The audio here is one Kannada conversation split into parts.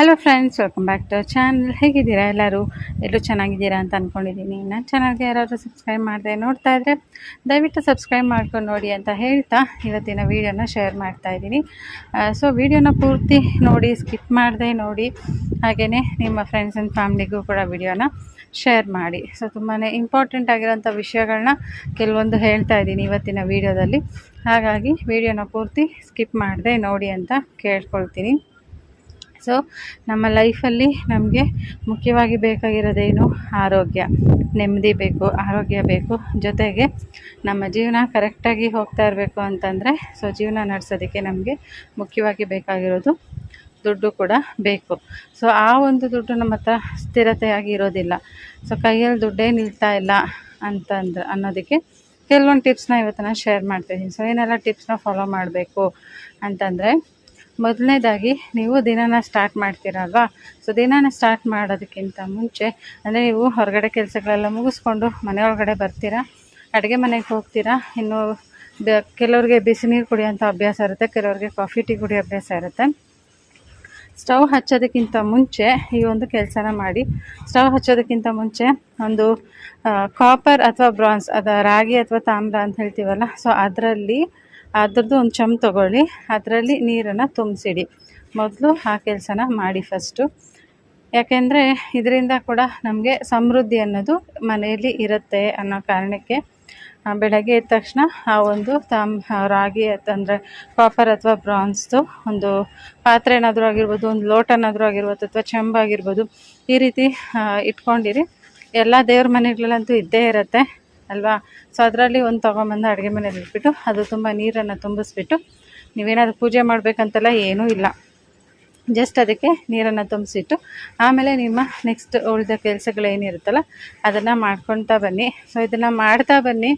Hello friends welcome back to channel ಹೇಗಿದ್ದೀರಾ ಎಲ್ಲರೂ? ಎಲ್ಲರೂ ಚೆನ್ನಾಗಿದ್ದೀರಾ ಅಂತ ಅಂದ್ಕೊಂಡಿದ್ದೀನಿ ನನ್ನ ಚಾನಲ್ಗೆ ಯಾರಾದರೂ ಸಬ್ಸ್ಕ್ರೈಬ್ ಮಾಡಿದೆ ನೋಡ್ತಾ ಇದ್ದರೆ ದಯವಿಟ್ಟು ಸಬ್ಸ್ಕ್ರೈಬ್ ಮಾಡ್ಕೊಂಡು ನೋಡಿ ಅಂತ ಹೇಳ್ತಾ ಇವತ್ತಿನ ವೀಡಿಯೋನ ಶೇರ್ ಮಾಡ್ತಾ ಇದ್ದೀನಿ. ಸೊ ವೀಡಿಯೋನ ಪೂರ್ತಿ ನೋಡಿ ಸ್ಕಿಪ್ ಮಾಡದೆ ನೋಡಿ ಹಾಗೆಯೇ ನಿಮ್ಮ ಫ್ರೆಂಡ್ಸ್ ಆ್ಯಂಡ್ ಫ್ಯಾಮ್ಲಿಗೂ ಕೂಡ ವಿಡಿಯೋನ ಶೇರ್ ಮಾಡಿ. ಸೊ ತುಂಬಾ ಇಂಪಾರ್ಟೆಂಟ್ ಆಗಿರೋಂಥ ವಿಷಯಗಳನ್ನ ಕೆಲವೊಂದು ಹೇಳ್ತಾ ಇದ್ದೀನಿ ಇವತ್ತಿನ ವೀಡಿಯೋದಲ್ಲಿ ಹಾಗಾಗಿ ವೀಡಿಯೋನ ಪೂರ್ತಿ ಸ್ಕಿಪ್ ಮಾಡದೆ ನೋಡಿ ಅಂತ ಕೇಳ್ಕೊಳ್ತೀನಿ. ಸೊ ನಮ್ಮ ಲೈಫಲ್ಲಿ ನಮಗೆ ಮುಖ್ಯವಾಗಿ ಬೇಕಾಗಿರೋದೇನು ಆರೋಗ್ಯ. ನೆಮ್ಮದಿ ಬೇಕು, ಆರೋಗ್ಯ ಬೇಕು. ಜೊತೆಗೆ ನಮ್ಮ ಜೀವನ ಕರೆಕ್ಟಾಗಿ ಹೋಗ್ತಾ ಇರಬೇಕು ಅಂತಂದರೆ, ಸೊ, ಜೀವನ ನಡೆಸೋದಕ್ಕೆ ನಮಗೆ ಮುಖ್ಯವಾಗಿ ಬೇಕಾಗಿರೋದು ದುಡ್ಡು ಕೂಡ ಬೇಕು. ಸೊ ಆ ಒಂದು ದುಡ್ಡು ನಮ್ಮ ಹತ್ರ ಸ್ಥಿರತೆಯಾಗಿ ಇರೋದಿಲ್ಲ. ಸೊ ಕೈಯಲ್ಲಿ ದುಡ್ಡೇ ನಿಲ್ತಾ ಇಲ್ಲ ಅಂತಂದ್ರೆ, ಅನ್ನೋದಕ್ಕೆ ಕೆಲವೊಂದು ಟಿಪ್ಸ್ನ ಇವತ್ತು ನಾನು ಶೇರ್ ಮಾಡ್ತಾಯಿದ್ದೀನಿ ಸೊ ಏನೆಲ್ಲ ಟಿಪ್ಸ್ನ ಫಾಲೋ ಮಾಡಬೇಕು ಅಂತಂದರೆ ಮೊದಲನೇದಾಗಿ ನೀವು ದಿನನ ಸ್ಟಾರ್ಟ್ ಮಾಡ್ತೀರಲ್ವಾ ಸೊ ದಿನನ ಸ್ಟಾರ್ಟ್ ಮಾಡೋದಕ್ಕಿಂತ ಮುಂಚೆ, ಅಂದರೆ ನೀವು ಹೊರಗಡೆ ಕೆಲಸಗಳೆಲ್ಲ ಮುಗಿಸ್ಕೊಂಡು ಮನೆಯೊಳಗಡೆ ಬರ್ತೀರಾ? ಅಡುಗೆ ಮನೆಗೆ ಹೋಗ್ತೀರಾ? ಇನ್ನು ಕೆಲವ್ರಿಗೆ ಬಿಸಿ ನೀರು ಕುಡಿಯೋಂಥ ಅಭ್ಯಾಸ ಇರುತ್ತೆ, ಕೆಲವ್ರಿಗೆ ಕಾಫಿ ಟೀ ಕುಡಿಯೋ ಅಭ್ಯಾಸ ಇರುತ್ತೆ. ಸ್ಟವ್ ಹಚ್ಚೋದಕ್ಕಿಂತ ಮುಂಚೆ ಈ ಒಂದು ಕೆಲಸನ ಮಾಡಿ. ಸ್ಟವ್ ಹಚ್ಚೋದಕ್ಕಿಂತ ಮುಂಚೆ ಒಂದು ಕಾಪರ್ ಅಥವಾ ಬ್ರಾನ್ಸ್ ಅದು ರಾಗಿ ಅಥವಾ ತಾಮ್ರ ಅಂತ ಹೇಳ್ತೀವಲ್ಲ ಸೊ ಅದರಲ್ಲಿ ಅದ್ರದ್ದು ಒಂದು ಚಮ್ ತೊಗೊಳ್ಳಿ. ಅದರಲ್ಲಿ ನೀರನ್ನು ತುಂಬಿಸಿಡಿ. ಮೊದಲು ಆ ಕೆಲಸನ ಮಾಡಿ ಫಸ್ಟು ಯಾಕೆಂದರೆ ಇದರಿಂದ ಕೂಡ ನಮಗೆ ಸಮೃದ್ಧಿ ಅನ್ನೋದು ಮನೆಯಲ್ಲಿ ಇರುತ್ತೆ ಅನ್ನೋ ಕಾರಣಕ್ಕೆ ಬೆಳಗ್ಗೆ ಎದ್ದ ತಕ್ಷಣ ಆ ಒಂದು ತಮ್ ರಾಗಿ ಅಂದರೆ ಕಾಪರ್ ಅಥವಾ ಬ್ರಾನ್ಸ್ದು ಒಂದು ಪಾತ್ರೆ ಏನಾದರೂ ಆಗಿರ್ಬೋದು, ಒಂದು ಲೋಟನಾದರೂ ಆಗಿರ್ಬೋದು ಅಥವಾ ಚೆಂಬಾಗಿರ್ಬೋದು ಈ ರೀತಿ ಇಟ್ಕೊಂಡಿರಿ. ಎಲ್ಲ ದೇವ್ರ ಮನೆಗಳಲ್ಲಂತೂ ಇದ್ದೇ ಇರುತ್ತೆ. ಅಲ್ವಾ? ಸೊ ಅದರಲ್ಲಿ ಒಂದು ತೊಗೊಂಬಂದು ಅಡುಗೆ ಮನೇಲಿ ಇಟ್ಬಿಟ್ಟು ಅದು ತುಂಬ ನೀರನ್ನು ತುಂಬಿಸ್ಬಿಟ್ಟು ನೀವೇನಾದ್ರು ಪೂಜೆ ಮಾಡಬೇಕಂತೆಲ್ಲ ಏನೂ ಇಲ್ಲ. ಜಸ್ಟ್ ಅದಕ್ಕೆ ನೀರನ್ನು ತುಂಬಿಸಿಟ್ಟು ಆಮೇಲೆ ನಿಮ್ಮ ನೆಕ್ಸ್ಟ್ ಉಳಿದ ಕೆಲಸಗಳೇನಿರುತ್ತಲ್ಲ ಅದನ್ನು ಮಾಡ್ಕೊಳ್ತಾ ಬನ್ನಿ. ಸೊ ಇದನ್ನು ಮಾಡ್ತಾ ಬನ್ನಿ.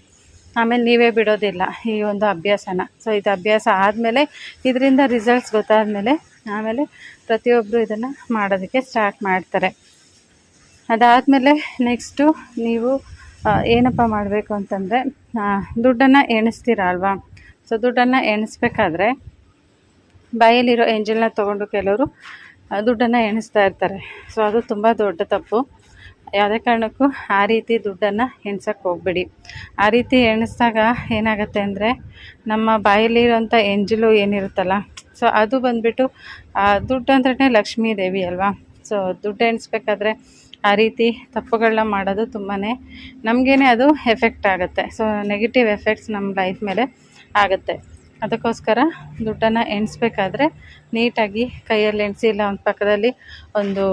ಆಮೇಲೆ ನೀವೇ ಬಿಡೋದಿಲ್ಲ ಈ ಒಂದು ಅಭ್ಯಾಸನ. ಸೊ ಇದು ಅಭ್ಯಾಸ ಆದಮೇಲೆ ಇದರಿಂದ ರಿಸಲ್ಟ್ಸ್ ಗೊತ್ತಾದಮೇಲೆ ಆಮೇಲೆ ಪ್ರತಿಯೊಬ್ಬರು ಇದನ್ನು ಮಾಡೋದಕ್ಕೆ ಸ್ಟಾರ್ಟ್ ಮಾಡ್ತಾರೆ. ಅದಾದಮೇಲೆ ನೆಕ್ಸ್ಟು ನೀವು ಏನಪ್ಪ ಮಾಡಬೇಕು ಅಂತಂದರೆ ದುಡ್ಡನ್ನು ಎಣಿಸ್ತೀರ ಅಲ್ವಾ ಸೊ ದುಡ್ಡನ್ನು ಎಣಿಸ್ಬೇಕಾದ್ರೆ, ಬಾಯಲ್ಲಿರೋ ಎಂಜಲ್ನ ತೊಗೊಂಡು ಕೆಲವರು ದುಡ್ಡನ್ನು ಎಣಿಸ್ತಾ ಇರ್ತಾರೆ. ಸೊ ಅದು ತುಂಬ ದೊಡ್ಡ ತಪ್ಪು. ಯಾವುದೇ ಕಾರಣಕ್ಕೂ ಆ ರೀತಿ ದುಡ್ಡನ್ನು ಎಣ್ಸೋಕ್ಕೆ ಹೋಗಬೇಡಿ. ಆ ರೀತಿ ಎಣಿಸಿದಾಗ ಏನಾಗುತ್ತೆ ಅಂದರೆ, ನಮ್ಮ ಬಾಯಲ್ಲಿರೋಂಥ ಎಂಜಲು ಏನಿರುತ್ತಲ್ಲ ಸೊ ಅದು ಬಂದುಬಿಟ್ಟು ದುಡ್ಡು ಅಂದ್ರೆ ಲಕ್ಷ್ಮೀ ದೇವಿ ಅಲ್ವಾ? ಸೊ ದುಡ್ಡು ಎಣಿಸ್ಬೇಕಾದ್ರೆ ಆ ರೀತಿ ತಪ್ಪುಗಳನ್ನ ಮಾಡೋದು ತುಂಬಾ ನಮಗೇನೆ ಅದು ಎಫೆಕ್ಟ್ ಆಗುತ್ತೆ. ಸೊ ನೆಗೆಟಿವ್ ಎಫೆಕ್ಟ್ಸ್ ನಮ್ಮ ಲೈಫ್ ಮೇಲೆ ಆಗುತ್ತೆ. ಅದಕ್ಕೋಸ್ಕರ ದುಡ್ಡನ್ನು ಎಣಿಸ್ಬೇಕಾದ್ರೆ ನೀಟಾಗಿ ಕೈಯಲ್ಲಿ ಎಣಿಸಿ, ಇಲ್ಲ ಒಂದು ಪಕ್ಕದಲ್ಲಿ ಒಂದು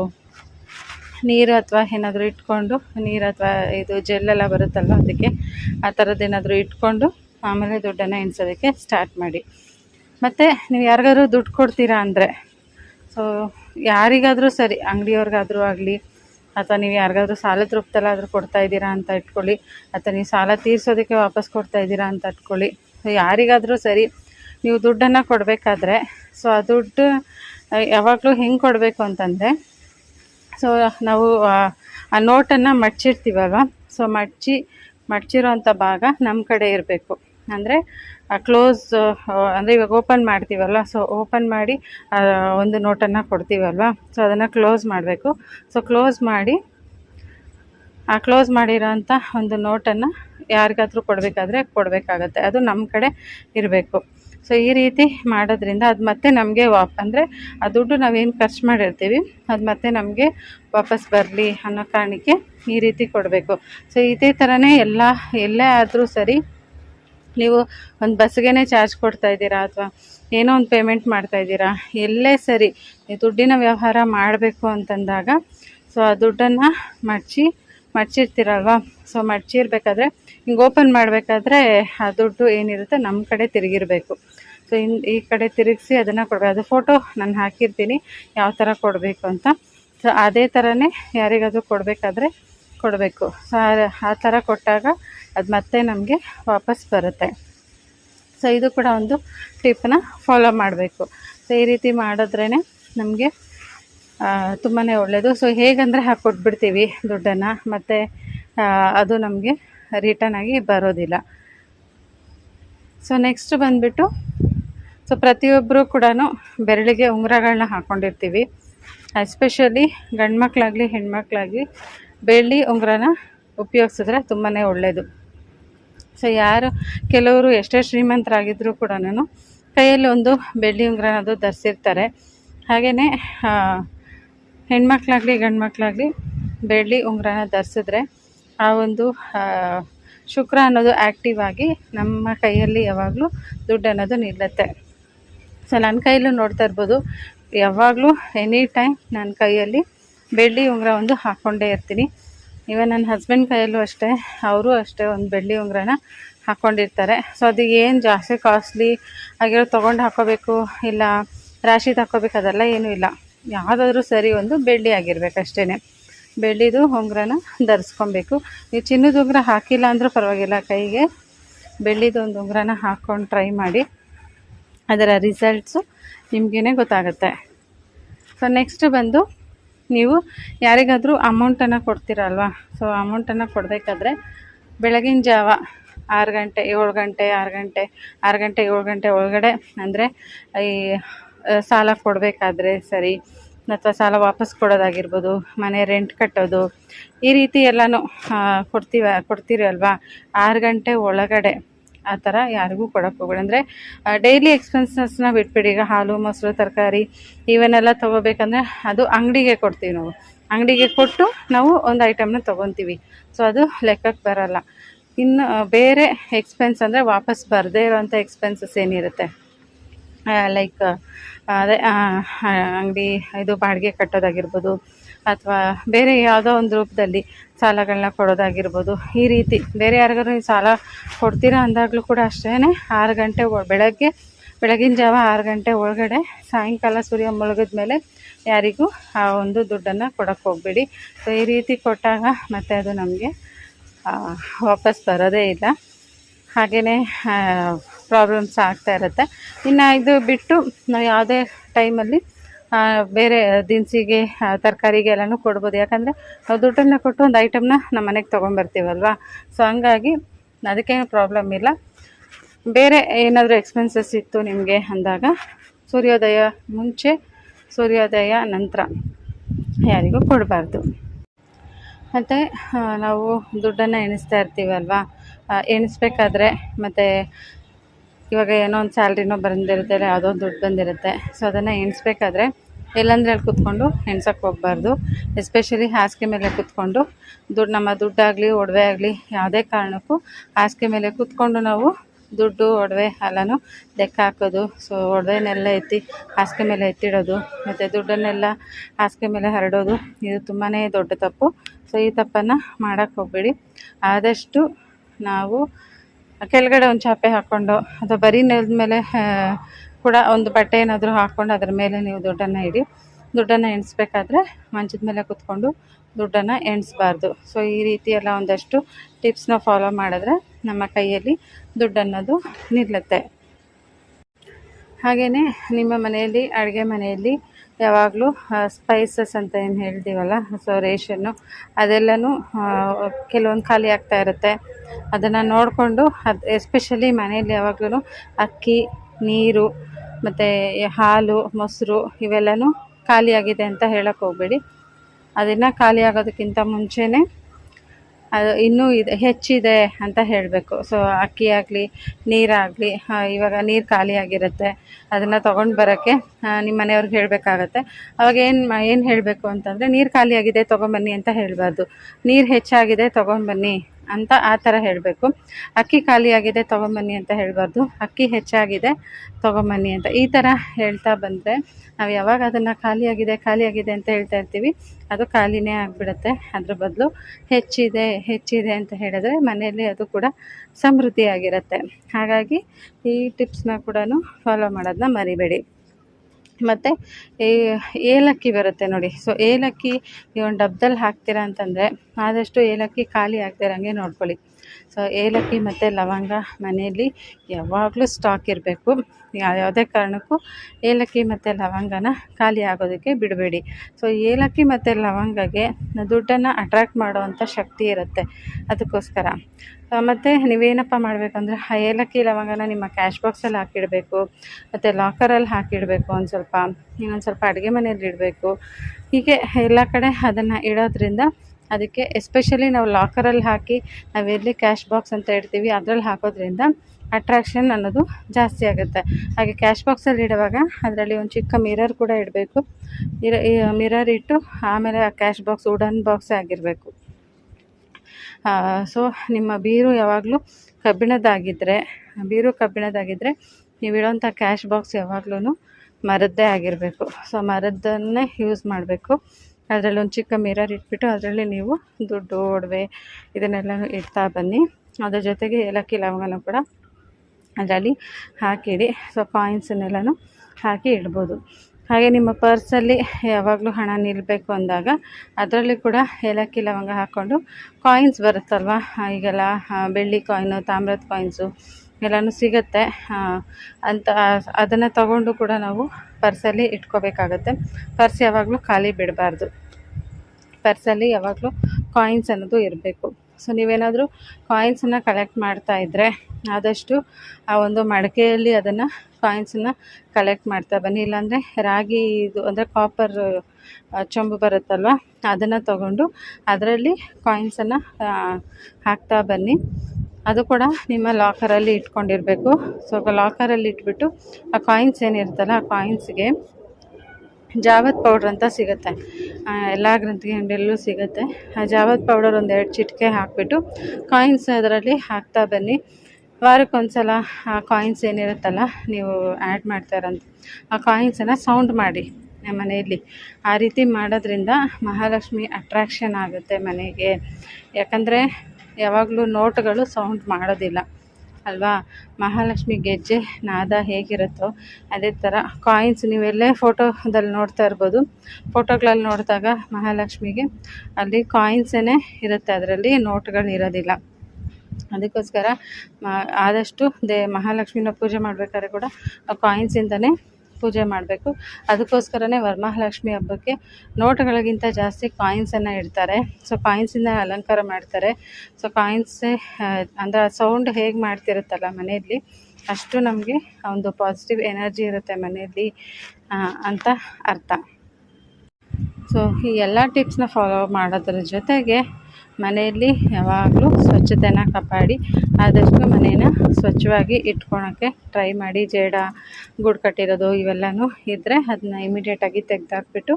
ನೀರು ಅಥವಾ ಏನಾದರೂ ಇಟ್ಕೊಂಡು, ನೀರು ಅಥವಾ ಇದು ಜೆಲ್ಲೆಲ್ಲ ಬರುತ್ತಲ್ಲ ಅದಕ್ಕೆ, ಆ ಥರದ್ದು ಏನಾದರೂ ಇಟ್ಕೊಂಡು ಆಮೇಲೆ ದುಡ್ಡನ್ನು ಎಣಿಸೋದಕ್ಕೆ ಸ್ಟಾರ್ಟ್ ಮಾಡಿ. ಮತ್ತು ನೀವು ಯಾರಿಗಾದ್ರೂ ದುಡ್ಡು ಕೊಡ್ತೀರಾ ಅಂದರೆ ಸೊ ಯಾರಿಗಾದರೂ ಸರಿ, ಅಂಗಡಿಯವ್ರಿಗಾದರೂ ಆಗಲಿ ಅಥವಾ ನೀವು ಯಾರಿಗಾದ್ರೂ ಸಾಲದ ರೂಪದಲ್ಲಾದರೂ ಕೊಡ್ತಾ ಇದ್ದೀರಾ ಅಂತ ಇಟ್ಕೊಳ್ಳಿ ಅಥವಾ ನೀವು ಸಾಲ ತೀರಿಸೋದಕ್ಕೆ ವಾಪಸ್ ಕೊಡ್ತಾ ಇದ್ದೀರಾ ಅಂತ ಇಟ್ಕೊಳ್ಳಿ. ಯಾರಿಗಾದರೂ ಸರಿ ನೀವು ದುಡ್ಡನ್ನು ಕೊಡಬೇಕಾದ್ರೆ ಸೊ ಆ ದುಡ್ಡು ಯಾವಾಗಲೂ ಹೆಂಗೆ ಕೊಡಬೇಕು ಅಂತಂದರೆ ಸೊ ನಾವು ಆ, ಆ ನೋಟನ್ನು ಮಡ್ಚಿರ್ತೀವಲ್ವ? ಸೊ ಮಡ್ಚಿ ಮಡ್ಚಿರೋ ಅಂಥ ಭಾಗ ನಮ್ಮ ಕಡೆ ಇರಬೇಕು. ಅಂದರೆ ಕ್ಲೋಸ್ ಅಂದರೆ ಇವಾಗ ಓಪನ್ ಮಾಡ್ತೀವಲ್ವ? ಸೊ ಓಪನ್ ಮಾಡಿ ಒಂದು ನೋಟನ್ನು ಕೊಡ್ತೀವಲ್ವ? ಸೊ ಅದನ್ನು ಕ್ಲೋಸ್ ಮಾಡಬೇಕು. ಸೊ ಕ್ಲೋಸ್ ಮಾಡಿ, ಆ ಕ್ಲೋಸ್ ಮಾಡಿರೋಂಥ ಒಂದು ನೋಟನ್ನು ಯಾರಿಗಾದ್ರೂ ಕೊಡಬೇಕಾದ್ರೆ ಕೊಡಬೇಕಾಗತ್ತೆ. ಅದು ನಮ್ಮ ಕಡೆ ಇರಬೇಕು. ಸೊ ಈ ರೀತಿ ಮಾಡೋದ್ರಿಂದ ಅದು ಮತ್ತೆ ನಮಗೆ ವಾಪ್, ಅಂದರೆ, ಆ ದುಡ್ಡು ನಾವೇನು ಖರ್ಚು ಮಾಡಿರ್ತೀವಿ, ಅದು ಮತ್ತೆ ನಮಗೆ ವಾಪಸ್ ಬರಲಿ ಅನ್ನೋ ಕಾರಣಕ್ಕೆ ಈ ರೀತಿ ಕೊಡಬೇಕು. ಸೊ ಇದೇ ಥರನೇ ಎಲ್ಲ, ಎಲ್ಲೇ ಆದರೂ ಸರಿ ನೀವು ಒಂದು ಬಸ್ಗೆನೇ ಚಾರ್ಜ್ ಕೊಡ್ತಾ ಇದ್ದೀರಾ ಅಥವಾ ಏನೋ ಒಂದು ಪೇಮೆಂಟ್ ಮಾಡ್ತಾ ಇದ್ದೀರಾ? ಎಲ್ಲೇ ಸರಿ. ದುಡ್ಡಿನ ವ್ಯವಹಾರ ಮಾಡಬೇಕು ಅಂತಂದಾಗ ಸೊ ಆ ದುಡ್ಡನ್ನು ಮಡಚಿ, ಮಡ್ಚಿರ್ತೀರಲ್ವಾ? ಸೊ ಮಡ್ಚಿರ್ಬೇಕಾದ್ರೆ, ಹಿಂಗೆ ಓಪನ್ ಮಾಡಬೇಕಾದ್ರೆ ಆ ದುಡ್ಡು ಏನಿರುತ್ತೆ ನಮ್ಮ ಕಡೆ ತಿರುಗಿರಬೇಕು. ಸೊ ಇನ್ ಈ ಕಡೆ ತಿರುಗಿಸಿ ಅದನ್ನು ಕೊಡಬೇಕು ಅದು ಫೋಟೋ ನಾನು ಹಾಕಿರ್ತೀನಿ, ಯಾವ ಥರ ಕೊಡಬೇಕು ಅಂತ. ಸೊ ಅದೇ ಥರನೇ ಯಾರಿಗಾದರೂ ಕೊಡಬೇಕಾದ್ರೆ ಕೊಡಬೇಕು. ಆ ಥರ ಕೊಟ್ಟಾಗ ಅದು ಮತ್ತೆ ನಮಗೆ ವಾಪಸ್ ಬರುತ್ತೆ. ಸೊ ಇದು ಕೂಡ ಒಂದು ಟಿಪ್ನ ಫಾಲೋ ಮಾಡಬೇಕು. ಸೊ ಈ ರೀತಿ ಮಾಡಿದ್ರೇ ನಮಗೆ ತುಂಬಾ ಒಳ್ಳೆಯದು ಸೊ ಹೇಗಂದರೆ ಹಾಕಿ ಕೊಟ್ಬಿಡ್ತೀವಿ ದುಡ್ಡನ್ನು, ಮತ್ತು ಅದು ನಮಗೆ ರಿಟರ್ನ್ ಆಗಿ ಬರೋದಿಲ್ಲ. ಸೊ ನೆಕ್ಸ್ಟ್ ಬಂದುಬಿಟ್ಟು ಸೊ ಪ್ರತಿಯೊಬ್ಬರು ಕೂಡ ಬೆರಳಿಗೆ ಉಂಗುರಗಳನ್ನ ಹಾಕ್ಕೊಂಡಿರ್ತೀವಿ ಎಸ್ಪೆಷಲಿ ಗಂಡು ಮಕ್ಕಳಾಗಲಿ ಹೆಣ್ಮಕ್ಳಾಗಲಿ ಬೆಳ್ಳಿ ಉಂಗುರನ ಉಪಯೋಗಿಸಿದ್ರೆ ತುಂಬಾ ಒಳ್ಳೆಯದು ಸೊ ಯಾರು ಕೆಲವರು ಎಷ್ಟೇ ಶ್ರೀಮಂತರಾಗಿದ್ದರೂ ಕೂಡ ಕೈಯಲ್ಲಿ ಒಂದು ಬೆಳ್ಳಿ ಉಂಗುರನದು ಧರಿಸಿರ್ತಾರೆ. ಹಾಗೆಯೇ ಹೆಣ್ಮಕ್ಳಾಗಲಿ ಗಂಡು ಮಕ್ಕಳಾಗಲಿ ಬೆಳ್ಳಿ ಉಂಗುರನ ಧರಿಸಿದ್ರೆ ಆ ಒಂದು ಶುಕ್ರ ಅನ್ನೋದು ಆ್ಯಕ್ಟಿವ್ ಆಗಿ ನಮ್ಮ ಕೈಯಲ್ಲಿ ಯಾವಾಗಲೂ ದುಡ್ಡು ಅನ್ನೋದು ನಿಲ್ಲುತ್ತೆ. ಸೊ ನನ್ನ ಕೈಯಲ್ಲೂ ನೋಡ್ತಾ ಇರ್ಬೋದು. ಯಾವಾಗಲೂ ಎನಿ ಟೈಮ್ ನನ್ನ ಕೈಯಲ್ಲಿ ಬೆಳ್ಳಿ ಉಂಗುರ ಒಂದು ಹಾಕ್ಕೊಂಡೇ ಇರ್ತೀನಿ. ಇವನ್ ನನ್ನ ಹಸ್ಬೆಂಡ್ ಕೈಯಲ್ಲೂ ಅಷ್ಟೇ, ಅವರು ಅಷ್ಟೇ ಒಂದು ಬೆಳ್ಳಿ ಉಂಗುರನ ಹಾಕ್ಕೊಂಡಿರ್ತಾರೆ ಸೊ ಅದು ಏನು ಜಾಸ್ತಿ ಕಾಸ್ಟ್ಲಿ ಆಗಿರೋ ತೊಗೊಂಡು ಹಾಕೋಬೇಕು, ಇಲ್ಲ ರಾಶಿ ತಕ್ಕೋಬೇಕು ಅದೆಲ್ಲ ಏನೂ ಇಲ್ಲ. ಯಾವುದಾದ್ರೂ ಸರಿ ಒಂದು ಬೆಳ್ಳಿ ಆಗಿರ್ಬೇಕು ಅಷ್ಟೇ ಬೆಳ್ಳಿದು ಉಂಗುರನ ಧರಿಸ್ಕೊಬೇಕು. ನೀವು ಚಿನ್ನದ ಉಂಗುರ ಹಾಕಿಲ್ಲ ಅಂದರೂ ಪರವಾಗಿಲ್ಲ, ಕೈಗೆ ಬೆಳ್ಳಿದು ಒಂದು ಉಂಗುರನ ಹಾಕ್ಕೊಂಡು ಟ್ರೈ ಮಾಡಿ. ಅದರ ರಿಸಲ್ಟ್ಸು ನಿಮಗೇ ಗೊತ್ತಾಗುತ್ತೆ. ಸೊ ನೆಕ್ಸ್ಟ್ ಬಂದು ನೀವು ಯಾರಿಗಾದರೂ ಅಮೌಂಟನ್ನು ಕೊಡ್ತೀರಲ್ವಾ? ಸೊ ಅಮೌಂಟನ್ನು ಕೊಡಬೇಕಾದ್ರೆ ಬೆಳಗಿನ ಜಾವ ಆರು ಗಂಟೆ, ಏಳು ಗಂಟೆ, ಆರು ಗಂಟೆ ಆರು ಗಂಟೆ, ಏಳು ಗಂಟೆ ಒಳಗಡೆ ಅಂದರೆ ಈ ಸಾಲ ಕೊಡಬೇಕಾದ್ರೆ ಸರಿ, ಅಥವಾ ಸಾಲ ವಾಪಸ್ ಕೊಡೋದಾಗಿರ್ಬೋದು, ಮನೆ ರೆಂಟ್ ಕಟ್ಟೋದು, ಈ ರೀತಿ ಎಲ್ಲನೂ ಕೊಡ್ತೀವ, ಕೊಡ್ತೀರಿ ಅಲ್ವಾ? ಆರು ಗಂಟೆ ಒಳಗಡೆ ಆ ಥರ ಯಾರಿಗೂ ಕೊಡೋಕ್ಕೆ ಹೋಗ್ಬೇಡಿ. ಅಂದರೆ ಡೈಲಿ ಎಕ್ಸ್ಪೆನ್ಸಸ್ನ ಬಿಟ್ಬಿಡಿ. ಈಗ ಹಾಲು, ಮೊಸರು, ತರಕಾರಿ ಇವನ್ನೆಲ್ಲ ತೊಗೋಬೇಕಂದ್ರೆ ಅದು ಅಂಗಡಿಗೆ ಕೊಡ್ತೀವಿ ನಾವು. ಅಂಗಡಿಗೆ ಕೊಟ್ಟು ನಾವು ಒಂದು ಐಟಮ್ನ ತೊಗೊತೀವಿ. ಸೊ ಅದು ಲೆಕ್ಕಕ್ಕೆ ಬರಲ್ಲ. ಇನ್ನು ಬೇರೆ ಎಕ್ಸ್ಪೆನ್ಸ್ ಅಂದರೆ ವಾಪಸ್ ಬರದೇ ಇರೋವಂಥ ಎಕ್ಸ್ಪೆನ್ಸಸ್ ಏನಿರುತ್ತೆ? ಲೈಕ್ ಅದೇ ಅಂಗಡಿ, ಇದು ಬಾಡಿಗೆ ಕಟ್ಟೋದಾಗಿರ್ಬೋದು ಅಥವಾ ಬೇರೆ ಯಾವುದೋ ಒಂದು ರೂಪದಲ್ಲಿ ಸಾಲಗಳನ್ನ ಕೊಡೋದಾಗಿರ್ಬೋದು, ಈ ರೀತಿ ಬೇರೆ ಯಾರಿಗಾದ್ರು ನೀವು ಸಾಲ ಕೊಡ್ತೀರಾ ಅಂದಾಗಲೂ ಕೂಡ ಅಷ್ಟೇ ಆರು ಗಂಟೆ ಬೆಳಗ್ಗೆ, ಬೆಳಗಿನ ಜಾವ ಆರು ಗಂಟೆ ಒಳಗಡೆ ಸಾಯಂಕಾಲ ಸೂರ್ಯ ಮುಳುಗಿದ ಮೇಲೆ ಯಾರಿಗೂ ಆ ಒಂದು ದುಡ್ಡನ್ನು ಕೊಡೋಕ್ಕೆ ಹೋಗಬೇಡಿ. ಸೊ ಈ ರೀತಿ ಕೊಟ್ಟಾಗ ಮತ್ತೆ ಅದು ನಮಗೆ ವಾಪಸ್ ಬರೋದೇ ಇಲ್ಲ. ಹಾಗೆಯೇ ಪ್ರಾಬ್ಲಮ್ಸ್ ಆಗ್ತಾ ಇರುತ್ತೆ. ಇನ್ನು ಇದು ಬಿಟ್ಟು ನಾವು ಯಾವುದೇ ಟೈಮಲ್ಲಿ ಬೇರೆ ದಿನಸಿಗೆ ತರಕಾರಿಗೆ ಎಲ್ಲನೂ ಕೊಡ್ಬೋದು. ಯಾಕಂದರೆ ನಾವು ದುಡ್ಡನ್ನು ಕೊಟ್ಟು ಒಂದು ಐಟಮ್ನ ನಮ್ಮ ಮನೆಗೆ ತೊಗೊಂಬರ್ತೀವಲ್ವಾ? ಸೊ ಹಂಗಾಗಿ ಅದಕ್ಕೇನು ಪ್ರಾಬ್ಲಮ್ ಇಲ್ಲ. ಬೇರೆ ಏನಾದರೂ ಎಕ್ಸ್ಪೆನ್ಸಸ್ ಇತ್ತು ನಿಮಗೆ ಅಂದಾಗ, ಸೂರ್ಯೋದಯ ಮುಂಚೆ, ಸೂರ್ಯೋದಯ ನಂತರ ಯಾರಿಗೂ ಕೊಡಬಾರ್ದು. ಮತ್ತು ನಾವು ದುಡ್ಡನ್ನು ಎಣಿಸ್ತಾ ಇರ್ತೀವಲ್ವಾ? ಎಣಿಸ್ಬೇಕಾದ್ರೆ ಮತ್ತು ಇವಾಗ ಏನೋ ಒಂದು ಸ್ಯಾಲ್ರಿನೋ ಬಂದಿರುತ್ತೆ ಇಲ್ಲ ಯಾವುದೋ ಒಂದು ದುಡ್ಡು ಬಂದಿರುತ್ತೆ. ಸೊ ಅದನ್ನು ಎಣಿಸ್ಬೇಕಾದ್ರೆ ಎಲ್ಲಂದ್ರೆ ಅಲ್ಲಿ ಕೂತ್ಕೊಂಡು ಎಣ್ಸೋಕ್ಕೆ ಹೋಗ್ಬಾರ್ದು. ಎಸ್ಪೆಷಲಿ ಹಾಸಿಗೆ ಮೇಲೆ ಕೂತ್ಕೊಂಡು ದುಡ್ಡು ನಮ್ಮ ದುಡ್ಡಾಗಲಿ, ಒಡವೆ ಆಗಲಿ, ಯಾವುದೇ ಕಾರಣಕ್ಕೂ ಹಾಸಿಗೆ ಮೇಲೆ ಕೂತ್ಕೊಂಡು ನಾವು ದುಡ್ಡು, ಒಡವೆ ಎಲ್ಲನೂ ಲೆಕ್ಕ ಹಾಕೋದು. ಸೊ ಒಡವೆನೆಲ್ಲ ಎತ್ತಿ ಹಾಸಿಗೆ ಮೇಲೆ ಎತ್ತಿಡೋದು, ಮತ್ತು ದುಡ್ಡನ್ನೆಲ್ಲ ಹಾಸಿಗೆ ಮೇಲೆ ಹರಡೋದು, ಇದು ತುಂಬಾ ದೊಡ್ಡ ತಪ್ಪು. ಸೊ ಈ ತಪ್ಪನ್ನು ಮಾಡೋಕ್ಕೆ ಹೋಗಬೇಡಿ. ಆದಷ್ಟು ನಾವು ಕೆಳಗಡೆ ಒಂದು ಚಾಪೆ ಹಾಕ್ಕೊಂಡು ಅಥವಾ ಬರೀ ನೆಲದ ಮೇಲೆ ಕೂಡ ಒಂದು ಬಟ್ಟೆ ಏನಾದರೂ ಹಾಕ್ಕೊಂಡು ಅದ್ರ ಮೇಲೆ ನೀವು ದುಡ್ಡನ್ನು ಇಡಿ. ದುಡ್ಡನ್ನು ಎಣಿಸ್ಬೇಕಾದ್ರೆ ಮಂಚದ ಮೇಲೆ ಕೂತ್ಕೊಂಡು ದುಡ್ಡನ್ನು ಎಣಿಸ್ಬಾರ್ದು. ಸೊ ಈ ರೀತಿ ಎಲ್ಲ ಒಂದಷ್ಟು ಟಿಪ್ಸ್ನ ಫಾಲೋ ಮಾಡಿದ್ರೆ ನಮ್ಮ ಕೈಯಲ್ಲಿ ದುಡ್ಡನ್ನೋದು ನಿಲ್ಲುತ್ತೆ. ಹಾಗೆಯೇ ನಿಮ್ಮ ಮನೆಯಲ್ಲಿ, ಅಡುಗೆ ಮನೆಯಲ್ಲಿ ಯಾವಾಗಲೂ ಸ್ಪೈಸಸ್ ಅಂತ ಏನು ಹೇಳ್ತೀವಲ್ಲ ಸೊ ರೇಷನ್ನು ಅದೆಲ್ಲನೂ ಕೆಲವೊಂದು ಖಾಲಿ ಆಗ್ತಾ ಇರುತ್ತೆ. ಅದನ್ನು ನೋಡಿಕೊಂಡು ಅದು ಎಸ್ಪೆಷಲಿ ಮನೆಯಲ್ಲಿ ಯಾವಾಗಲೂ ಅಕ್ಕಿ, ನೀರು, ಮತ್ತು ಹಾಲು, ಮೊಸರು ಇವೆಲ್ಲನೂ ಖಾಲಿಯಾಗಿದೆ ಅಂತ ಹೇಳಕ್ಕೆ ಹೋಗಬೇಡಿ. ಅದನ್ನು ಖಾಲಿ ಆಗೋದಕ್ಕಿಂತ ಮುಂಚೆನೇ ಅದು ಇನ್ನೂ ಇದೆ, ಹೆಚ್ಚಿದೆ ಅಂತ ಹೇಳಬೇಕು. ಸೊ ಅಕ್ಕಿ ಆಗಲಿ, ನೀರಾಗಲಿ ಇವಾಗ ನೀರು ಖಾಲಿಯಾಗಿರುತ್ತೆ. ಅದನ್ನು ತೊಗೊಂಡು ಬರೋಕ್ಕೆ ನಿಮ್ಮ ಮನೆಯವ್ರಿಗೆ ಹೇಳಬೇಕಾಗತ್ತೆ. ಅವಾಗ ಏನು ಏನು ಹೇಳಬೇಕು ಅಂತಂದರೆ, ನೀರು ಖಾಲಿಯಾಗಿದೆ ತೊಗೊಂಬನ್ನಿ ಅಂತ ಹೇಳಬಾರ್ದು. ನೀರು ಹೆಚ್ಚಾಗಿದೆ ತೊಗೊಂಬನ್ನಿ ಅಂತ ಆ ಥರ ಹೇಳಬೇಕು. ಅಕ್ಕಿ ಖಾಲಿಯಾಗಿದೆ ತೊಗೊಂಬನ್ನಿ ಅಂತ ಹೇಳಬಾರ್ದು. ಅಕ್ಕಿ ಹೆಚ್ಚಾಗಿದೆ, ತೊಗೊಂಬನ್ನಿ ಅಂತ ಈ ಥರ ಹೇಳ್ತಾ ಬಂದರೆ ನಾವು ಯಾವಾಗ ಅದನ್ನು ಖಾಲಿಯಾಗಿದೆ ಖಾಲಿಯಾಗಿದೆ ಅಂತ ಹೇಳ್ತಾ ಇರ್ತೀವಿ. ಅದು ಖಾಲಿನೇ ಆಗಿಬಿಡುತ್ತೆ. ಅದ್ರ ಬದಲು ಹೆಚ್ಚಿದೆ ಹೆಚ್ಚಿದೆ ಅಂತ ಹೇಳಿದ್ರೆ ಮನೆಯಲ್ಲಿ ಅದು ಕೂಡ ಸಮೃದ್ಧಿಯಾಗಿರುತ್ತೆ. ಹಾಗಾಗಿ ಈ ಟಿಪ್ಸ್ನ ಕೂಡ ಫಾಲೋ ಮಾಡೋದನ್ನ ಮರಿಬೇಡಿ. ಮತ್ತು ಏಲಕ್ಕಿ ಬರುತ್ತೆ ನೋಡಿ. ಸೊ ಏಲಕ್ಕಿ ನೀವು ಒಂದು ಡಬ್ದಲ್ಲಿ ಹಾಕ್ತೀರ ಅಂತಂದರೆ ಆದಷ್ಟು ಏಲಕ್ಕಿ ಖಾಲಿ ಆಗದೆ ಇರೋಂಗೆ ನೋಡ್ಕೊಳ್ಳಿ. ಸೊ ಏಲಕ್ಕಿ ಮತ್ತು ಲವಂಗ ಮನೆಯಲ್ಲಿ ಯಾವಾಗಲೂ ಸ್ಟಾಕ್ ಇರಬೇಕು. ಯಾವುದೇ ಕಾರಣಕ್ಕೂ ಏಲಕ್ಕಿ ಮತ್ತು ಲವಂಗನ ಖಾಲಿ ಆಗೋದಕ್ಕೆ ಬಿಡಬೇಡಿ. ಸೊ ಏಲಕ್ಕಿ ಮತ್ತು ಲವಂಗಗೆ ದುಡ್ಡನ್ನು ಅಟ್ರ್ಯಾಕ್ಟ್ ಮಾಡುವಂಥ ಶಕ್ತಿ ಇರುತ್ತೆ. ಅದಕ್ಕೋಸ್ಕರ. ಮತ್ತು ನೀವೇನಪ್ಪ ಮಾಡಬೇಕಂದ್ರೆ, ಆ ಏಲಕ್ಕಿ ಲವಂಗನ ನಿಮ್ಮ ಕ್ಯಾಶ್ ಬಾಕ್ಸಲ್ಲಿ ಹಾಕಿಡಬೇಕು, ಮತ್ತು ಲಾಕರಲ್ಲಿ ಹಾಕಿಡಬೇಕು ಒಂದು ಸ್ವಲ್ಪ, ಇನ್ನೊಂದು ಸ್ವಲ್ಪ ಅಡುಗೆ ಮನೆಯಲ್ಲಿ ಇಡಬೇಕು. ಹೀಗೆ ಎಲ್ಲ ಕಡೆ ಅದನ್ನು ಇಡೋದ್ರಿಂದ ಅದಕ್ಕೆ ಎಸ್ಪೆಷಲಿ ನಾವು ಲಾಕರಲ್ಲಿ ಹಾಕಿ ನಾವೆಲ್ಲಿ ಕ್ಯಾಶ್ ಬಾಕ್ಸ್ ಅಂತ ಇಡ್ತೀವಿ, ಅದರಲ್ಲಿ ಹಾಕೋದ್ರಿಂದ ಅಟ್ರಾಕ್ಷನ್ ಅನ್ನೋದು ಜಾಸ್ತಿ ಆಗುತ್ತೆ. ಹಾಗೆ ಕ್ಯಾಶ್ ಬಾಕ್ಸಲ್ಲಿ ಇಡುವಾಗ ಅದರಲ್ಲಿ ಒಂದು ಚಿಕ್ಕ ಮಿರರ್ ಕೂಡ ಇಡಬೇಕು. ಮಿರರ್ ಇಟ್ಟು ಆಮೇಲೆ ಆ ಕ್ಯಾಶ್ ಬಾಕ್ಸ್ ವುಡನ್ ಬಾಕ್ಸೇ ಆಗಿರಬೇಕು. ಸೊ ನಿಮ್ಮ ಬೀರು ಯಾವಾಗಲೂ ಕಬ್ಬಿಣದಾಗಿದ್ದರೆ ಬೀರು ಕಬ್ಬಿಣದಾಗಿದ್ದರೆ ನೀವು ಇಡೋಂಥ ಕ್ಯಾಶ್ ಬಾಕ್ಸ್ ಯಾವಾಗ್ಲೂ ಮರದ್ದೇ ಆಗಿರಬೇಕು. ಸೊ ಮರದ್ದನ್ನೇ ಯೂಸ್ ಮಾಡಬೇಕು. ಅದರಲ್ಲಿ ಒಂದು ಚಿಕ್ಕ ಮಿರರ್ ಇಟ್ಬಿಟ್ಟು ಅದರಲ್ಲಿ ನೀವು ದುಡ್ಡು, ಒಡವೆ ಇದನ್ನೆಲ್ಲ ಇಡ್ತಾ ಬನ್ನಿ. ಅದ್ರ ಜೊತೆಗೆ ಏಲಕ್ಕಿ ಲವಂಗನ ಕೂಡ ಅದರಲ್ಲಿ ಹಾಕಿಡಿ. ಸೊ ಕಾಯಿನ್ಸನ್ನೆಲ್ಲನೂ ಹಾಕಿ ಇಡ್ಬೋದು. ಹಾಗೆ ನಿಮ್ಮ ಪರ್ಸಲ್ಲಿ ಯಾವಾಗಲೂ ಹಣ ನಿಲ್ಲಬೇಕು ಅಂದಾಗ ಅದರಲ್ಲಿ ಕೂಡ ಏಲಕ್ಕಿ ಲವಂಗ ಹಾಕ್ಕೊಂಡು ಕಾಯಿನ್ಸ್ ಬರುತ್ತಲ್ವ? ಈಗೆಲ್ಲ ಬೆಳ್ಳಿ ಕಾಯಿನು ತಾಮ್ರದ ಕಾಯಿನ್ಸು ಎಲ್ಲನೂ ಸಿಗುತ್ತೆ. ಅಂತ ಅದನ್ನು ತಗೊಂಡು ಕೂಡ ನಾವು ಪರ್ಸಲ್ಲಿ ಇಟ್ಕೋಬೇಕಾಗತ್ತೆ. ಪರ್ಸ್ ಯಾವಾಗಲೂ ಖಾಲಿ ಬಿಡಬಾರ್ದು. ಪರ್ಸಲ್ಲಿ ಯಾವಾಗಲೂ ಕಾಯಿನ್ಸ್ ಅನ್ನೋದು ಇರಬೇಕು. ಸೊ ನೀವೇನಾದರೂ ಕಾಯಿನ್ಸನ್ನು ಕಲೆಕ್ಟ್ ಮಾಡ್ತಾ ಇದ್ದರೆ ಆದಷ್ಟು ಆ ಒಂದು ಮಡಕೆಯಲ್ಲಿ ಅದನ್ನು ಕಾಯಿನ್ಸನ್ನು ಕಲೆಕ್ಟ್ ಮಾಡ್ತಾ ಬನ್ನಿ. ಇಲ್ಲಾಂದರೆ ರಾಗಿ ಇದು ಅಂದರೆ ಕಾಪರ್ ಚೊಂಬು ಬರುತ್ತಲ್ವ, ಅದನ್ನು ತಗೊಂಡು ಅದರಲ್ಲಿ ಕಾಯಿನ್ಸನ್ನು ಹಾಕ್ತಾ ಬನ್ನಿ. ಅದು ಕೂಡ ನಿಮ್ಮ ಲಾಕರಲ್ಲಿ ಇಟ್ಕೊಂಡಿರಬೇಕು. ಸೊ ಲಾಕರಲ್ಲಿ ಇಟ್ಬಿಟ್ಟು ಆ ಕಾಯಿನ್ಸ್ ಏನಿರುತ್ತಲ್ಲ, ಆ ಕಾಯಿನ್ಸ್ಗೆ ಜಾವತ್ ಪೌಡ್ರ್ ಅಂತ ಸಿಗುತ್ತೆ. ಎಲ್ಲ ಗ್ರಂಥಿಗೆ ಅಂಗಡಿಯಲ್ಲೂ ಸಿಗುತ್ತೆ. ಆ ಜಾವತ್ ಪೌಡರ್ ಒಂದು ಎರಡು ಚಿಟಿಕೆ ಹಾಕಿಬಿಟ್ಟು ಕಾಯಿನ್ಸ್ ಅದರಲ್ಲಿ ಹಾಕ್ತಾ ಬನ್ನಿ. ವಾರಕ್ಕೊಂದ್ಸಲ ಆ ಕಾಯಿನ್ಸ್ ಏನಿರುತ್ತಲ್ಲ, ನೀವು ಆ್ಯಡ್ ಮಾಡ್ತಾರಂತ ಆ ಕಾಯಿನ್ಸನ್ನು ಸೌಂಡ್ ಮಾಡಿ ಮನೆಯಲ್ಲಿ. ಆ ರೀತಿ ಮಾಡೋದ್ರಿಂದ ಮಹಾಲಕ್ಷ್ಮಿ ಅಟ್ರ್ಯಾಕ್ಷನ್ ಆಗುತ್ತೆ ಮನೆಗೆ. ಯಾಕಂದರೆ ಯಾವಾಗಲೂ ನೋಟುಗಳು ಸೌಂಡ್ ಮಾಡೋದಿಲ್ಲ. ಅಲ್ವಾ? ಮಹಾಲಕ್ಷ್ಮಿ ಗೆಜ್ಜೆ ನಾದ ಹೇಗಿರುತ್ತೋ ಅದೇ ಥರ ಕಾಯಿನ್ಸ್ ನೀವೆಲ್ಲೇ ಫೋಟೋದಲ್ಲಿ ನೋಡ್ತಾ ಇರ್ಬೋದು. ಫೋಟೋಗಳಲ್ಲಿ ನೋಡಿದಾಗ ಮಹಾಲಕ್ಷ್ಮಿಗೆ ಅಲ್ಲಿ ಕಾಯಿನ್ಸೇ ಇರುತ್ತೆ ಅದರಲ್ಲಿ ನೋಟ್ಗಳು ಇರೋದಿಲ್ಲ. ಅದಕ್ಕೋಸ್ಕರ ಆದಷ್ಟು ದೇ ಮಹಾಲಕ್ಷ್ಮಿನ ಪೂಜೆ ಮಾಡಬೇಕಾದ್ರೆ ಕೂಡ ಕಾಯಿನ್ಸಿಂದನೇ ಪೂಜೆ ಮಾಡಬೇಕು. ಅದಕ್ಕೋಸ್ಕರನೇ ವರಮಹಾಲಕ್ಷ್ಮಿ ಹಬ್ಬಕ್ಕೆ ನೋಟುಗಳಿಗಿಂತ ಜಾಸ್ತಿ ಕಾಯಿನ್ಸನ್ನು ಇಡ್ತಾರೆ. ಸೊ ಕಾಯಿನ್ಸಿಂದ ಅಲಂಕಾರ ಮಾಡ್ತಾರೆ. ಸೊ ಕಾಯಿನ್ಸೇ ಅಂದರೆ ಸೌಂಡ್ ಹೇಗೆ ಮಾಡ್ತಿರುತ್ತಲ್ಲ ಮನೆಯಲ್ಲಿ, ಅಷ್ಟು ನಮಗೆ ಒಂದು ಪಾಸಿಟಿವ್ ಎನರ್ಜಿ ಇರುತ್ತೆ ಮನೆಯಲ್ಲಿ ಅಂತ ಅರ್ಥ. ಸೊ ಈ ಎಲ್ಲ ಟಿಪ್ಸ್ನ ಫಾಲೋ ಮಾಡೋದ್ರ ಜೊತೆಗೆ ಮನೆಯಲ್ಲಿ ಯಾವಾಗಲೂ ಸ್ವಚ್ಛತೆನ ಕಾಪಾಡಿ ಆದಷ್ಟು ಮನೇನ ಸ್ವಚ್ಛವಾಗಿ ಇಟ್ಕೊಳಕ್ಕೆ ಟ್ರೈ ಮಾಡಿ ಜೇಡ, ಗೂಡು ಕಟ್ಟಿರೋದು ಇವೆಲ್ಲನೂ ಇದ್ದರೆ ಅದನ್ನ ಇಮಿಡಿಯೇಟಾಗಿ ತೆಗೆದಾಕ್ಬಿಟ್ಟು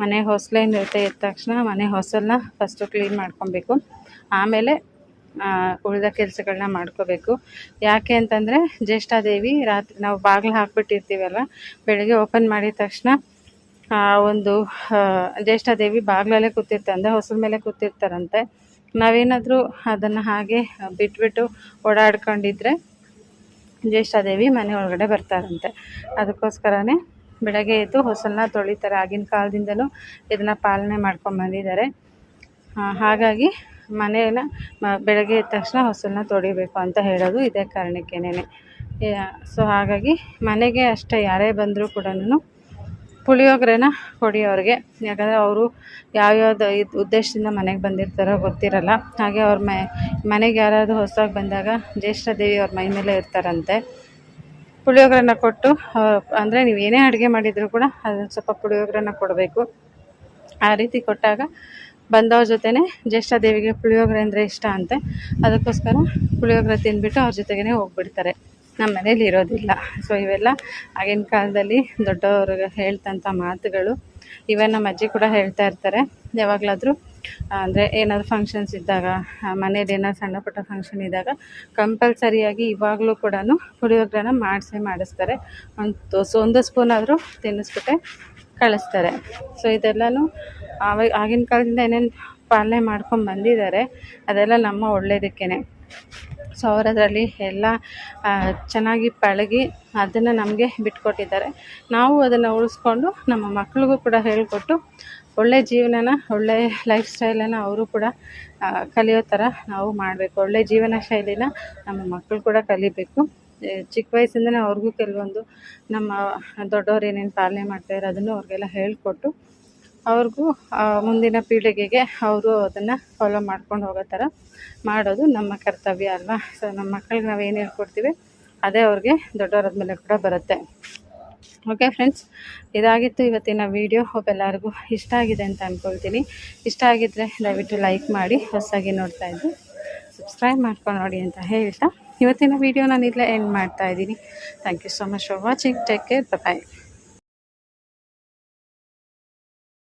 ಮನೆ ಹೊಸಲೇನಿರುತ್ತೆ ಎದ್ದ ತಕ್ಷಣ ಮನೆ ಹೊಸಲನ್ನ ಫಸ್ಟು ಕ್ಲೀನ್ ಮಾಡ್ಕೊಬೇಕು. ಆಮೇಲೆ ಉಳಿದ ಕೆಲಸಗಳನ್ನ ಮಾಡ್ಕೋಬೇಕು. ಯಾಕೆ ಅಂತಂದರೆ, ಜ್ಯೇಷ್ಠಾದೇವಿ ರಾತ್ರಿ, ನಾವು ಬಾಗಿಲು ಹಾಕ್ಬಿಟ್ಟಿರ್ತೀವಲ್ಲ ಬೆಳಗ್ಗೆ ಓಪನ್ ಮಾಡಿದ ತಕ್ಷಣ ಒಂದು ಜ್ಯೇಷ್ಠಾದೇವಿ ಬಾಗಿಲಲ್ಲೇ ಕೂತಿರ್ತಾರೆ ಅಂದರೆ ಹೊಸಲ ಮೇಲೆ ಕೂತಿರ್ತಾರಂತೆ. ನಾವೇನಾದರೂ ಅದನ್ನು ಹಾಗೆ ಬಿಟ್ಬಿಟ್ಟು ಓಡಾಡ್ಕೊಂಡಿದ್ರೆ ಜ್ಯೇಷ್ಠಾದೇವಿ ಮನೆ ಒಳಗಡೆ ಬರ್ತಾರಂತೆ. ಅದಕ್ಕೋಸ್ಕರನೇ ಬೆಳಗ್ಗೆ ಎದ್ದು ಹೊಸಲನ್ನ ತೊಳಿತಾರೆ. ಆಗಿನ ಕಾಲದಿಂದಲೂ ಇದನ್ನು ಪಾಲನೆ ಮಾಡ್ಕೊಂಡು ಬಂದಿದ್ದಾರೆ. ಹಾಗಾಗಿ ಮನೆಯನ್ನು ಬೆಳಗ್ಗೆ ಎದ್ದ ತಕ್ಷಣ ಹೊಸಲನ್ನ ತೊಳಿಬೇಕು ಅಂತ ಹೇಳೋದು ಇದೇ ಕಾರಣಕ್ಕೇನೆ. ಸೊ ಹಾಗಾಗಿ ಮನೆಗೆ ಅಷ್ಟೇ ಯಾರೇ ಬಂದರೂ ಕೂಡ ಪುಳಿಯೋಗರೆನ ಕೊಡಿ ಅವ್ರಿಗೆ. ಯಾಕಂದರೆ ಅವರು ಯಾವ್ಯಾವ್ದು ಇದು ಉದ್ದೇಶದಿಂದ ಮನೆಗೆ ಬಂದಿರ್ತಾರೋ ಗೊತ್ತಿರಲ್ಲ. ಹಾಗೆ ಅವ್ರ ಮನೆ, ಮನೆಗೆ ಯಾರಾದರೂ ಹೊಸದಾಗಿ ಬಂದಾಗ ಜ್ಯೇಷ್ಠ ದೇವಿ ಅವ್ರ ಮೈ ಮೇಲೆ ಇರ್ತಾರಂತೆ. ಪುಳಿಯೋಗರೆನ ಕೊಟ್ಟು ಅಂದರೆ ನೀವು ಏನೇ ಅಡುಗೆ ಮಾಡಿದರೂ ಕೂಡ ಅದನ್ನು ಸ್ವಲ್ಪ ಪುಳಿಯೋಗರೆನ ಕೊಡಬೇಕು. ಆ ರೀತಿ ಕೊಟ್ಟಾಗ ಬಂದವ್ರ ಜೊತೆನೇ ಜ್ಯೇಷ್ಠ ದೇವಿಗೆ ಪುಳಿಯೋಗರೆ ಅಂದರೆ ಇಷ್ಟ ಅಂತೆ. ಅದಕ್ಕೋಸ್ಕರ ಪುಳಿಯೋಗರೆ ತಿಂದುಬಿಟ್ಟು ಅವ್ರ ಜೊತೆಗೇ ಹೋಗ್ಬಿಡ್ತಾರೆ. ನಮ್ಮ ಮನೇಲಿ ಇರೋದಿಲ್ಲ. ಸೊ ಇವೆಲ್ಲ ಆಗಿನ ಕಾಲದಲ್ಲಿ ದೊಡ್ಡವರು ಹೇಳ್ತಂಥ ಮಾತುಗಳು. ಇವನ್ ನಮ್ಮ ಅಜ್ಜಿ ಕೂಡ ಹೇಳ್ತಾ ಇರ್ತಾರೆ. ಯಾವಾಗಲಾದರೂ ಅಂದರೆ ಏನಾದರೂ ಫಂಕ್ಷನ್ಸ್ ಇದ್ದಾಗ ಮನೇಲಿ ಏನಾದ್ರು ಸಣ್ಣ ಪುಟ್ಟ ಫಂಕ್ಷನ್ ಇದ್ದಾಗ ಕಂಪಲ್ಸರಿಯಾಗಿ ಇವಾಗಲೂ ಕೂಡ ಪುಳಿಯೋಗರೆನ ಮಾಡಿಸೇ ಮಾಡಿಸ್ತಾರೆ. ಒಂದು, ಸೊ, ಒಂದು ಸ್ಪೂನ್ ಆದರೂ ತಿನ್ನಿಸ್ಬಿಟ್ಟೆ ಕಳಿಸ್ತಾರೆ. ಸೊ ಇದೆಲ್ಲನೂ ಆವಾಗ ಆಗಿನ ಕಾಲದಿಂದ ಏನೇನು ಪಾಲನೆ ಮಾಡ್ಕೊಂಡು ಬಂದಿದ್ದಾರೆ, ಅದೆಲ್ಲ ನಮ್ಮ ಒಳ್ಳೇದಕ್ಕೇ ಸೊ ಅವರು ಎಲ್ಲ ಚೆನ್ನಾಗಿ ಪಳಗಿ ಅದನ್ನು ನಮಗೆ ಬಿಟ್ಕೊಟ್ಟಿದ್ದಾರೆ. ನಾವು ಅದನ್ನು ಉಳಿಸ್ಕೊಂಡು ನಮ್ಮ ಮಕ್ಳಿಗೂ ಕೂಡ ಹೇಳಿಕೊಟ್ಟು ಒಳ್ಳೆಯ ಜೀವನನ ಒಳ್ಳೆಯ ಲೈಫ್ ಸ್ಟೈಲನ್ನು ಅವರು ಕೂಡ ಕಲಿಯೋ ಥರ ನಾವು ಮಾಡಬೇಕು. ಒಳ್ಳೆಯ ಜೀವನ ಶೈಲಿನ ನಮ್ಮ ಮಕ್ಕಳು ಕೂಡ ಕಲಿಬೇಕು. ಚಿಕ್ಕ ವಯಸ್ಸಿಂದನೇ ಅವ್ರಿಗೂ ಕೆಲವೊಂದು ನಮ್ಮ ದೊಡ್ಡವ್ರು ಏನೇನು ಪಾಲನೆ ಮಾಡ್ತಾಯಿರೋ ಅದನ್ನು ಅವ್ರಿಗೆಲ್ಲ ಹೇಳಿಕೊಟ್ಟು ಅವ್ರಿಗೂ ಮುಂದಿನ ಪೀಳಿಗೆಗೆ ಅವರು ಅದನ್ನು ಫಾಲೋ ಮಾಡ್ಕೊಂಡು ಹೋಗೋ ಥರ ಮಾಡೋದು ನಮ್ಮ ಕರ್ತವ್ಯ ಅಲ್ವಾ? ಸೊ ನಮ್ಮ ಮಕ್ಕಳಿಗೆ ನಾವು ಏನು ಹೇಳ್ಕೊಡ್ತೀವಿ, ಅದೇ ಅವ್ರಿಗೆ ದೊಡ್ಡವರಾದ್ಮೇಲೆ ಕೂಡ ಬರುತ್ತೆ. ಓಕೆ ಫ್ರೆಂಡ್ಸ್ ಇದಾಗಿತ್ತು ಇವತ್ತಿನ ವೀಡಿಯೋ ಹೋಪ್ ಎಲ್ಲರಿಗೂ ಇಷ್ಟ ಆಗಿದೆ ಅಂತ ಅಂದ್ಕೊಳ್ತೀನಿ ಇಷ್ಟ ಆಗಿದ್ದರೆ ದಯವಿಟ್ಟು ಲೈಕ್ ಮಾಡಿ, ಹೊಸದಾಗಿ ನೋಡ್ತಾ ಇದ್ದು ಸಬ್ಸ್ಕ್ರೈಬ್ ಮಾಡ್ಕೊಂಡು ನೋಡಿ ಅಂತ ಹೇಳ್ತಾ. ಇವತ್ತಿನ ವೀಡಿಯೋ ನಾನು ಇಲ್ಲೇ ಎಂಡ್ ಮಾಡ್ತಾ ಇದ್ದೀನಿ. Thank you so much for watching take care bye